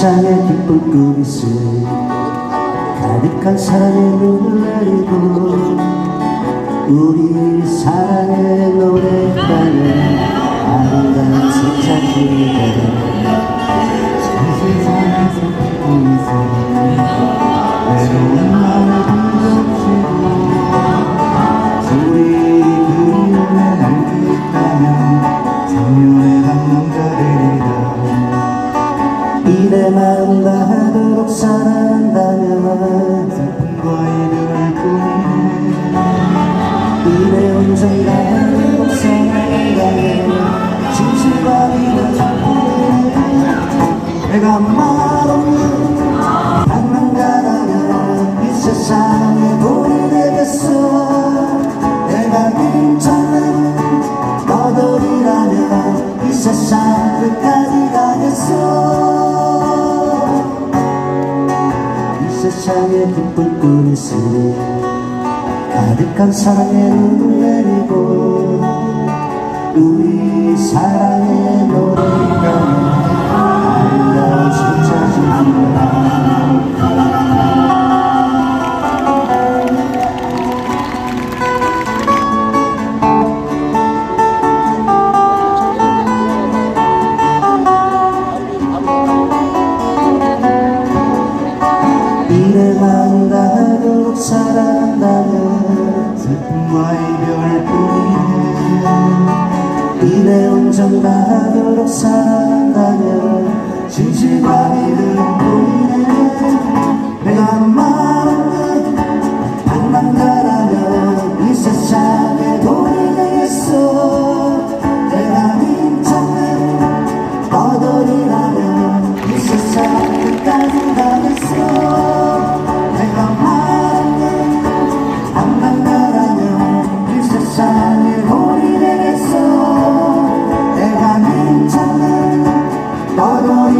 세상에 기쁜 꿈이슬 가득한 사랑의 눈을 내리고 우리 사랑의 노래가는 아름다운 세차기가 세 이 세상에 돈이 되겠어 내가 괜찮은 너들이라면 이 세상 끝까지 가겠어 이 세상에 기쁜 꿈이 있으 가득한 사랑의 눈을 내리고 우리 사랑의 노래가 마음 다하도록 사랑한다면 슬픔과 이별 뿐이네 이내 온전 다하도록 사랑한다면 진실과 믿음 뿐이네